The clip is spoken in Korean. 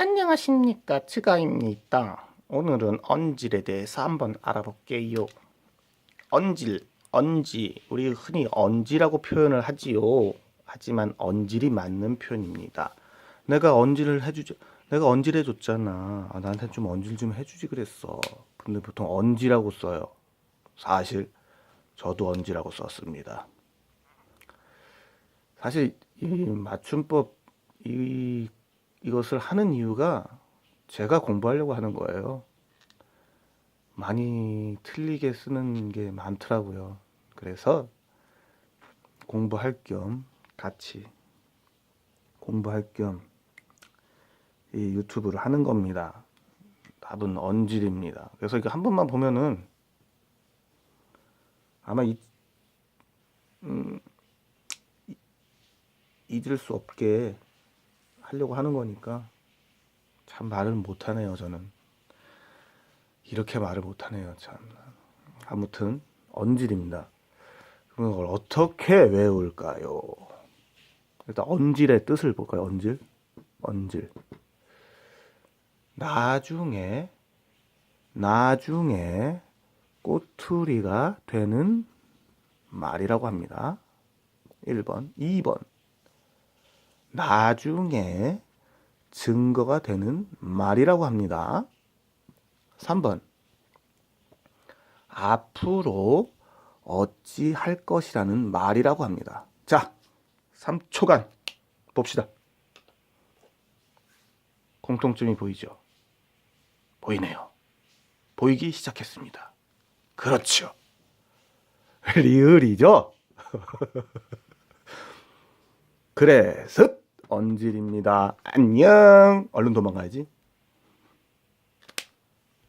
안녕하십니까 츠가입니다. 오늘은 언질에 대해서 한번 알아볼게요. 언질, 언지, 우리 흔히 언지라고 표현을 하지요. 하지만 언질이 맞는 표현입니다. 내가 언질을 해주지, 내가 언질 해줬잖아. 아, 나한테 좀 언질 좀 해주지 그랬어. 근데 보통 언지라고 써요. 사실 저도 언지라고 썼습니다. 사실 이 맞춤법 이 이것을 하는 이유가 제가 공부하려고 하는 거예요. 많이 틀리게 쓰는 게 많더라고요. 그래서 공부할 겸 같이 공부할 겸 이 유튜브를 하는 겁니다. 답은 언질입니다. 그래서 이거 한 번만 보면은 아마 이, 음, 이- 잊을 수 없게 하려고 하는 거니까 참 말을 못하네요 저는. 이렇게 말을 못하네요 참. 아무튼 언질입니다. 그럼 이걸 어떻게 외울까요? 일단 언질의 뜻을 볼까요? 언질? 언질. 나중에 나중에 꼬투리가 되는 말이라고 합니다. 1번 2번 나중에 증거가 되는 말이라고 합니다. 3번. 앞으로 어찌 할 것이라는 말이라고 합니다. 자, 3초간 봅시다. 공통점이 보이죠? 보이네요. 보이기 시작했습니다. 그렇죠. 리을이죠? 그래서 언질입니다. 안녕. 얼른 도망가야지.